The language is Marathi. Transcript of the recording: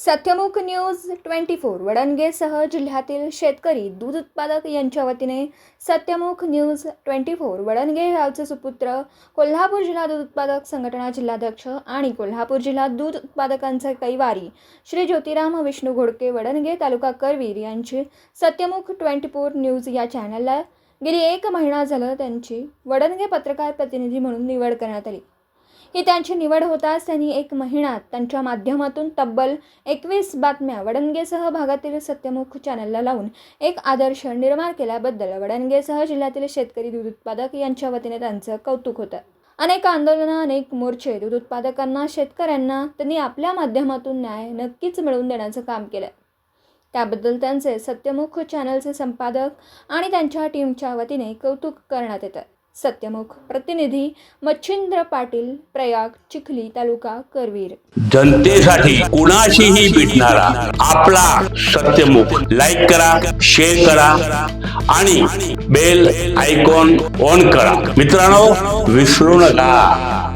Satyamukh news twenty four वडणगेसह जिल्ह्यातील शेतकरी दूध उत्पादक यांच्या वतीने Satyamukh news twenty four Vadange गावचे सुपुत्र कोल्हापूर जिल्हा दूध उत्पादक संघटना जिल्हाध्यक्ष आणि कोल्हापूर जिल्हा दूध उत्पादकांचे कैवारी श्री ज्योतिराम विष्णू घोडके वडणगे तालुका करवीर यांची सत्यमुख ट्वेंटी फोर न्यूज या चॅनलला गेली एक महिना झालं त्यांची वडणगे पत्रकार प्रतिनिधी म्हणून निवड करण्यात आली. ही त्यांची निवड होताच त्यांनी एक महिन्यात त्यांच्या माध्यमातून तब्बल एकवीस बातम्या वडणगेसह भागातील सत्यमुख चॅनलला लावून एक आदर्श निर्माण केल्याबद्दल वडणगेसह जिल्ह्यातील शेतकरी दूध उत्पादक यांच्या वतीने त्यांचं कौतुक होतं. अनेक आंदोलनं अनेक मोर्चे दूध उत्पादकांना शेतकऱ्यांना त्यांनी आपल्या माध्यमातून न्याय नक्कीच मिळवून देण्याचं काम केलं. त्याबद्दल त्यांचे सत्यमुख चॅनलचे संपादक आणि त्यांच्या टीमच्या वतीने कौतुक करण्यात येतं. सत्यमुख प्रतिनिधी मच्छिंद्र पाटील प्रयाग चिखली तालुका करवीर. जनतेसाठी कुणाशीही भेटणारा आपला सत्यमुख. लाईक करा शेअर करा आणि बेल आयकॉन ऑन करा. मित्रांनो विसरू नका.